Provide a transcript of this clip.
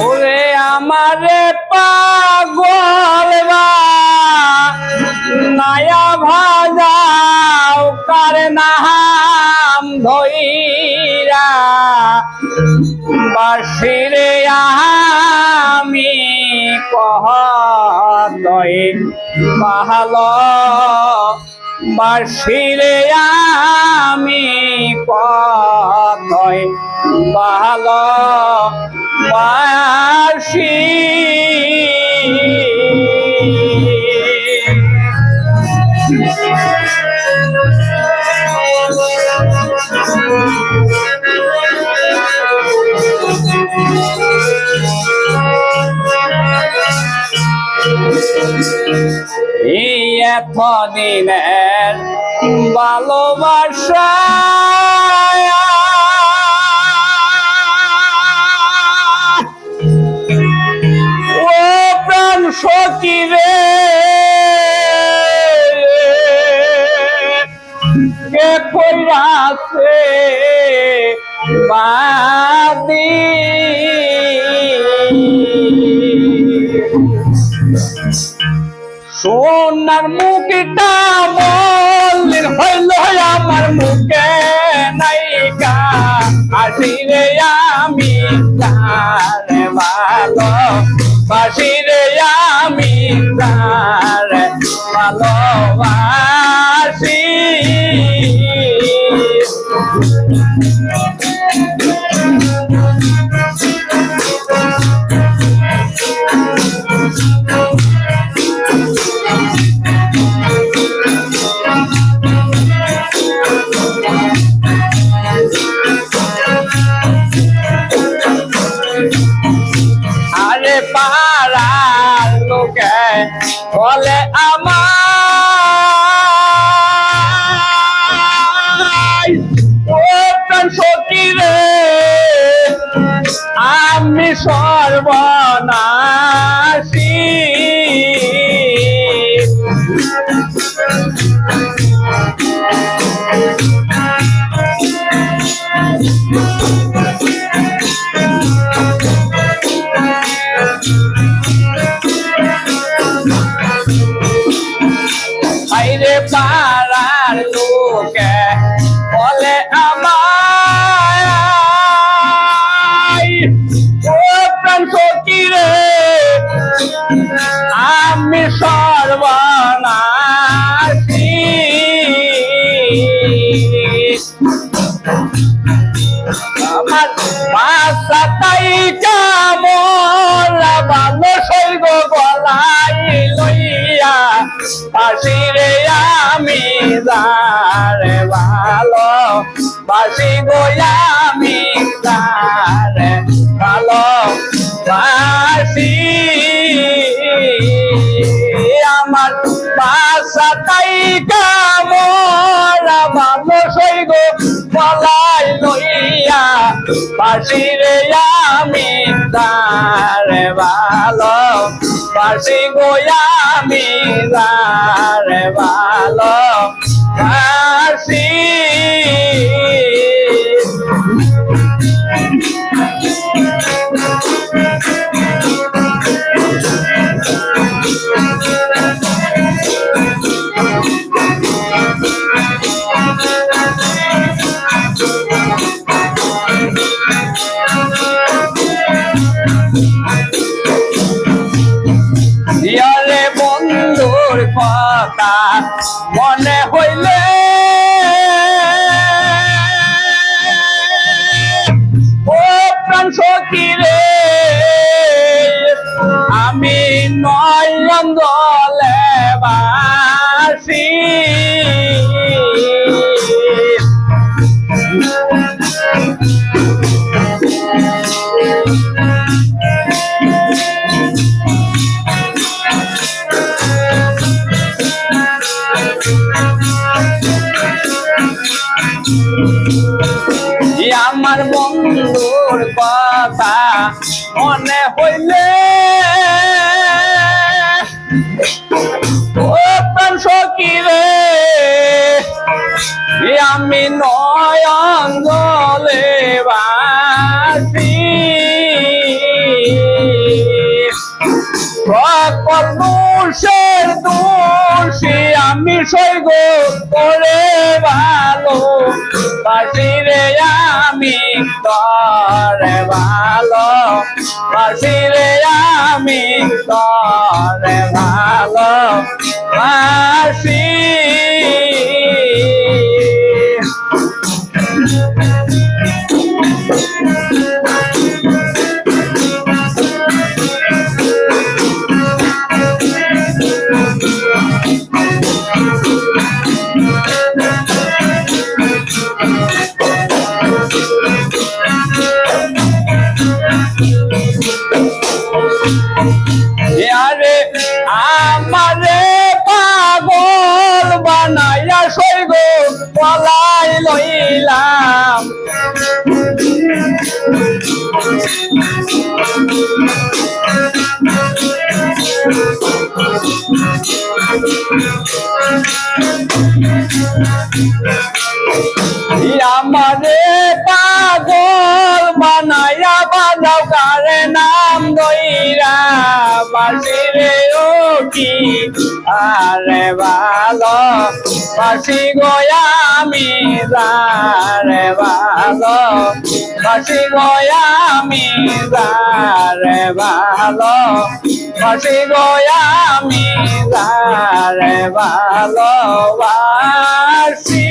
ওরে আমারে পাগল বা নায়া ভাজাও কার নাম ধইরা বাসিরে আমি কহ বাহালো বাসিরে আমি কতই ভালো বাসি এই এত দিনের ভালোবাসা ও প্রাণ সখী রে কে কইরাছে বাদি সোনার মুখটা মল্লির হইল, আমার মুখে নাইকা আসিরে আমি তারে ভালো বাসিরে আমি তারে ভালোবাসি। আরে আইরে পাড়ার লোকে বলে আমার ও প্রাণ সখী রে আমি সর্বনাশী। আমার বাসা তাই কামলা ভালো সৈব গলাই লইয়া। বাসিরে আমি তারে ভালো বাসি গোয়া আমি তারে ভালো বাসি কথা মনে হইলে মনে হইলে। সখী আমি নয়ন জলে বাসি। দোষের দোষী আমি সৈগ করে ভালো রে আমি তরে ভালো রে আমি তরে ভালো বাসি রে কি? আরে ভালো, বাসি গয়ামি যারে ভালো, বাসি গয়ামি যারে ভালো, বাসি গয়ামি যারে ভালো, বাসি